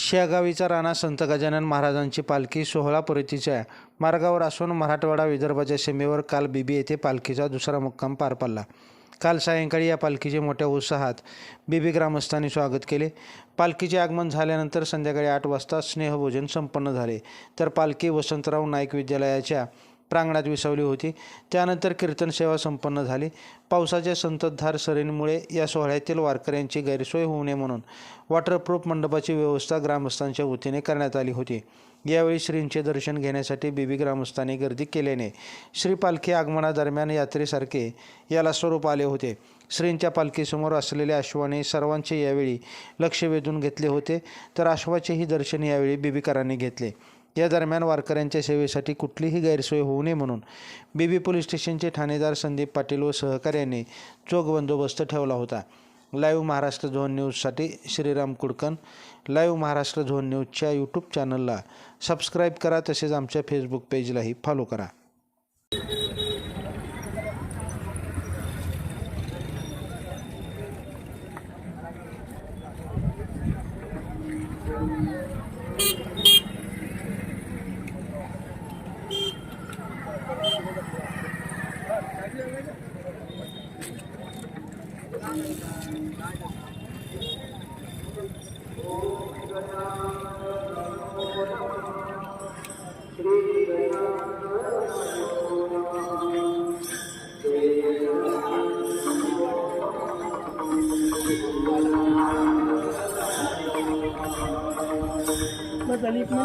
शेगावीचा राणा संत गजानन महाराजांची पालखी सोहळा परतीच्या मार्गावर असून मराठवाडा विदर्भाच्या सीमेवर काल बीबी येथे पालखीचा दुसरा मुक्काम पार पडला. काल सायंकाळी या पालखीचे मोठ्या उत्साहात बीबी ग्रामस्थांनी स्वागत केले. पालखीचे आगमन झाल्यानंतर संध्याकाळी आठ वाजता स्नेहभोजन संपन्न झाले. तर पालखी वसंतराव नाईक विद्यालयाच्या प्रांगणात विसावली होती. त्यानंतर कीर्तन सेवा संपन्न झाली. पावसाच्या संततधार सरींमुळे या सोहळ्यातील वारकऱ्यांची गैरसोय होऊ नये म्हणून वॉटरप्रूफ मंडपाची व्यवस्था ग्रामस्थांच्या वतीने करण्यात आली होती. यावेळी श्रींचे दर्शन घेण्यासाठी बीबी ग्रामस्थांनी गर्दी केल्याने श्री पालखी आगमनादरम्यान यात्रेसारखे याला स्वरूप आले होते. श्रींच्या पालखीसमोर असलेल्या अश्वाने सर्वांचे यावेळी लक्ष वेधून घेतले होते. तर अश्वाचेही दर्शन यावेळी बीबीकरांनी घेतले. या दरम्यान वारकऱ्यांच्या सेवेसाठी कुठलीही गैरसोय होऊ नये म्हणून बीबी पोलीस स्टेशनचे ठाणेदार संदीप पाटील व सहकार्याने चोख बंदोबस्त ठेवला होता. लाईव्ह महाराष्ट्र झोन न्यूजसाठी श्रीराम कुडकन. लाईव्ह महाराष्ट्र झोन न्यूजच्या यूट्यूब चॅनलला सबस्क्राईब करा तसेच आमच्या फेसबुक पेजलाही फॉलो करा. बस झाली इथनं